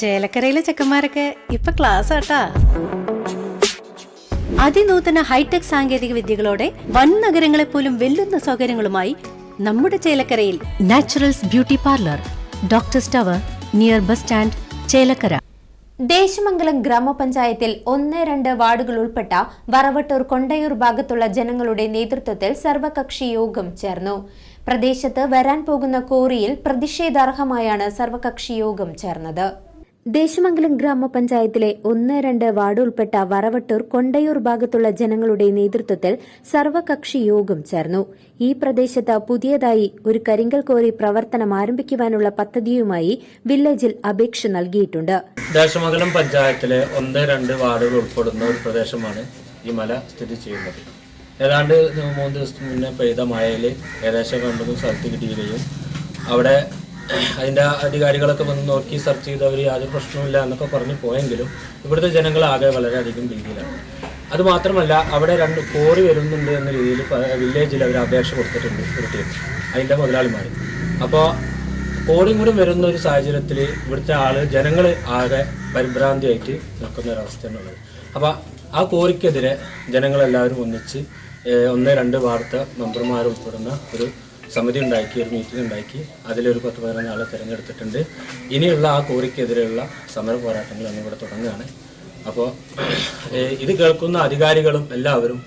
ചേലക്കരയിലെ ചെക്കന്മാരൊക്കെ ഇപ്പൊ ക്ലാസ് ആട്ടാ. അതിനൂതന ഹൈടെക് സാങ്കേതിക വിദ്യകളോടെ വൻ നഗരങ്ങളെ പോലും വെല്ലുന്ന സൗകര്യങ്ങളുമായി നമ്മുടെ ചേലക്കരയിൽ naturals beauty parlour doctor tower near bus stand Chelakkara. Desamangalam ഗ്രാമപഞ്ചായത്തിൽ ഒന്ന് രണ്ട് വാർഡുകൾ ഉൾപ്പെട്ട വറവട്ടൂർ കൊണ്ടയൂർ ഭാഗത്തുള്ള ജനങ്ങളുടെ നേതൃത്വത്തിൽ സർവകക്ഷി യോഗം ചേർന്നു. പ്രദേശത്ത് വരാൻ പോകുന്ന കോറിയിൽ പ്രതിഷേധാർഹമായാണ് സർവകക്ഷി യോഗം ചേർന്നത്. ദേശമംഗലം ഗ്രാമപഞ്ചായത്തിലെ ഒന്ന് രണ്ട് വാർഡ് ഉൾപ്പെട്ട വറവട്ടൂർ കൊണ്ടയൂർ ഭാഗത്തുള്ള ജനങ്ങളുടെ നേതൃത്വത്തിൽ സർവകക്ഷി യോഗം ചേർന്നു. ഈ പ്രദേശത്ത് പുതിയതായി ഒരു കരിങ്കൽ കോറി പ്രവർത്തനം ആരംഭിക്കുവാനുള്ള പദ്ധതിയുമായി വില്ലേജിൽ അപേക്ഷ നൽകിയിട്ടുണ്ട്. ദേശമംഗലം പഞ്ചായത്തിലെ ഒന്ന് രണ്ട് വാർഡുകൾ ഉൾപ്പെടുന്ന ഒരു പ്രദേശമാണ് ഈ മല സ്ഥിതി ചെയ്യുന്നത്. ഏതാണ്ട് മൂന്ന് ദിവസത്തിന് മുന്നേ പെയ്ത മഴയിൽ ഏകദേശം രണ്ടു സ്ഥലത്ത് കിട്ടുകയും അവിടെ അതിന്റെ അധികാരികളൊക്കെ വന്ന് നോക്കി സെർച്ച് ചെയ്ത് അവർ യാതൊരു പ്രശ്നവുമില്ല എന്നൊക്കെ പറഞ്ഞ് പോയെങ്കിലും ഇവിടുത്തെ ജനങ്ങൾ ആകെ വളരെയധികം ഭീതിയിലാണ്. അതുമാത്രമല്ല അവിടെ രണ്ട് കോറി വരുന്നുണ്ട് എന്ന രീതിയിൽ വില്ലേജിൽ അവർ അപേക്ഷ കൊടുത്തിട്ടുണ്ട് ഒരു ടീം അതിന്റെ മുതലാളിമാർ അപ്പോൾ കോടിയും കൂടി വരുന്ന ഒരു സാഹചര്യത്തിൽ ഇവിടുത്തെ ആൾ ജനങ്ങൾ ആകെ പരിഭ്രാന്തിയായിട്ട് നിൽക്കുന്ന ഒരവസ്ഥയാണുള്ളത് അപ്പോൾ ആ കോറിക്കെതിരെ ജനങ്ങളെല്ലാവരും ഒന്നിച്ച് ഒന്ന് രണ്ട് വാർത്ത മെമ്പർമാർ ഉൾപ്പെടുന്ന ഒരു സമിതി ഉണ്ടാക്കി ഒരു മീറ്റിംഗ് ഉണ്ടാക്കി അതിലൊരു പത്ത് പതിനൊന്ന് ആളെ തിരഞ്ഞെടുത്തിട്ടുണ്ട്. ഇനിയുള്ള ആ കോറിക്കെതിരെയുള്ള സമര പോരാട്ടങ്ങൾ അന്നിവിടെ തുടങ്ങുകയാണ്. അപ്പോൾ ഇത് കേൾക്കുന്ന അധികാരികളും എല്ലാവരും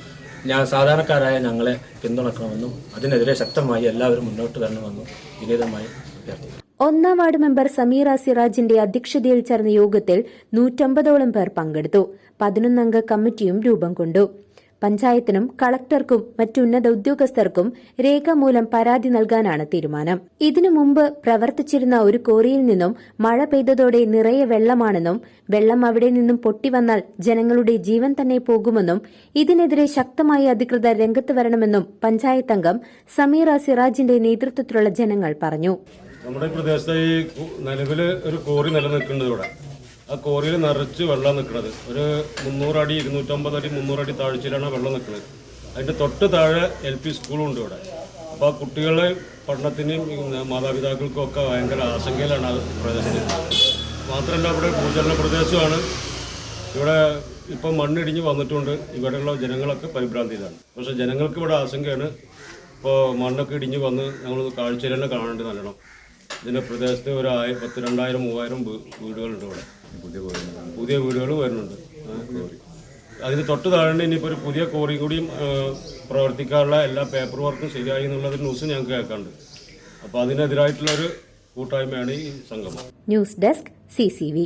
ഞാൻ സാധാരണക്കാരായ ഞങ്ങളെ പിന്തുണക്കണമെന്നും അതിനെതിരെ ശക്തമായി എല്ലാവരും മുന്നോട്ട് വരണമെന്നും വിനീതമായി അഭ്യർത്ഥിക്കുന്നു. ഒന്നാം വാർഡ് മെമ്പർ സമീറ സിറാജിന്റെ അധ്യക്ഷതയിൽ ചേർന്ന യോഗത്തിൽ നൂറ്റമ്പതോളം പേർ പങ്കെടുത്തു. പതിനൊന്നംഗ കമ്മിറ്റിയും രൂപം കൊണ്ടു. പഞ്ചായത്തിനും കളക്ടർക്കും മറ്റുന്നത ഉദ്യോഗസ്ഥർക്കും രേഖാമൂലം പരാതി നൽകാനാണ് തീരുമാനം. ഇതിനു മുമ്പ് പ്രവർത്തിച്ചിരുന്ന ഒരു കോറിയിൽ നിന്നും മഴ പെയ്തതോടെ നിറയെ വെള്ളമാണെന്നും വെള്ളം അവിടെ നിന്നും പൊട്ടിവന്നാൽ ജനങ്ങളുടെ ജീവൻ തന്നെ പോകുമെന്നും ഇതിനെതിരെ ശക്തമായി അധികൃതർ രംഗത്ത് വരണമെന്നും പഞ്ചായത്ത് അംഗം സമീറ സിറാജിന്റെ നേതൃത്വത്തിലുള്ള ജനങ്ങൾ പറഞ്ഞു. നമ്മുടെ പ്രദേശത്തെ ഈ നിലവിൽ ഒരു കോറി നിലനിൽക്കുന്നത് ഇവിടെ. ആ കോറിയിൽ നിറച്ച് വെള്ളം നിൽക്കുന്നത് ഒരു മുന്നൂറടി ഇരുന്നൂറ്റമ്പത് അടി മുന്നൂറടി താഴ്ചയിലാണ് വെള്ളം നിൽക്കുന്നത് അതിന്റെ തൊട്ട് താഴെ എൽ പി സ്കൂളും ഉണ്ട് ഇവിടെ. അപ്പോൾ ആ കുട്ടികളെ പഠനത്തിനും മാതാപിതാക്കൾക്കും ഒക്കെ ഭയങ്കര ആശങ്കയിലാണ് ആ പ്രദേശത്ത്. മാത്രമല്ല ഇവിടെ ഭൂചലന പ്രദേശമാണ്. ഇവിടെ ഇപ്പം മണ്ണിടിഞ്ഞ് വന്നിട്ടുണ്ട്. ഇവിടെയുള്ള ജനങ്ങളൊക്കെ പരിഭ്രാന്തിയിലാണ്. പക്ഷേ ജനങ്ങൾക്ക് ഇവിടെ ആശങ്കയാണ്. ഇപ്പോൾ മണ്ണൊക്കെ ഇടിഞ്ഞ് വന്ന് ഞങ്ങൾ കാഴ്ചയിൽ തന്നെ കാണേണ്ടി നല്ലണം. ഇതിന്റെ പ്രദേശത്ത് ഒരു ആയിരം പത്ത് രണ്ടായിരം മൂവായിരം വീടുകളുണ്ട് ഇവിടെ. പുതിയ വീടുകൾ വരുന്നുണ്ട്. അതിന് തൊട്ട് താഴെ ഇനിയിപ്പോൾ ഒരു പുതിയ കോറി കൂടിയും പ്രവർത്തിക്കാനുള്ള എല്ലാ പേപ്പർ വർക്കും ശരിയായി എന്നുള്ളൊരു ന്യൂസ് ഞങ്ങൾക്ക് കേൾക്കാണ്ട്. അപ്പോൾ അതിനെതിരായിട്ടുള്ളൊരു കൂട്ടായ്മയാണ് ഈ സംഗമം. News desk CCV